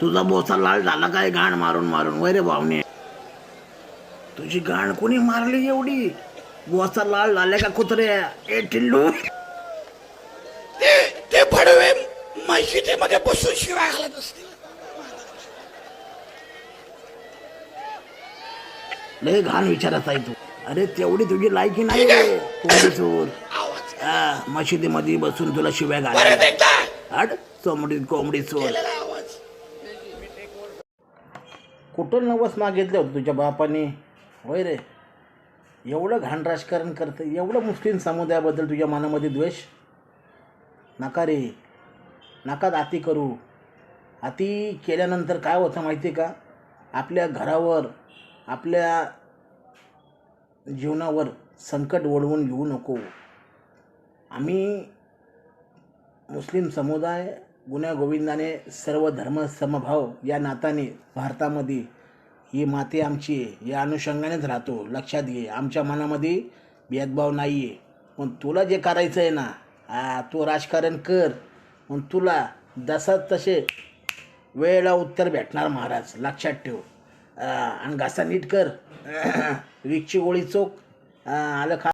तुझा बोचा लाल झाला काय घाण मारून मारून? वय रे भावने. तुझी घाण कोणी मारली एवढी? बोचा लाल झाल्या का कुत्रे? ए टिल्लू. ते ते पडवे मशिदीमध्ये बसून शिवाय घालत असतील लय घाण विचारत आहे तू. अरे तेवढी तुझी लायकी नाही रे कोंबडी चोर आवाज. हा, मशिदीमध्ये बसून तुला शिव्या घालायला. एकदा. हट कोंबडी कोंबडी चोर कुठं नवस मागितलं होतं तुझ्या बापाने? होय रे. एवढं घाण राजकारण करतं एवढं मुस्लिम समुदायाबद्दल तुझ्या मनामध्ये द्वेष? नका रे. नका अति करू. अति केल्यानंतर काय होतं माहिती आहे का? आपल्या घरावर आपल्या जीवनावर संकट ओढवून घेऊ नको. आम्ही मुस्लिम समुदाय गुण्यागोविंदाने सर्व धर्म समभाव या नाताने भारतामध्ये ही माती आमची आहे. या अनुषंगानेच राहतो. लक्षात घे. आमच्या मनामध्ये भेदभाव नाही आहे पण तुला जे करायचं आहे ना हा तू राजकारण कर. पण तुला जसा तसे वेळेला उत्तर भेटणार महाराज. लक्षात ठेव. आणि घासा नीट कर. विकची गोळी चोक आलं खा.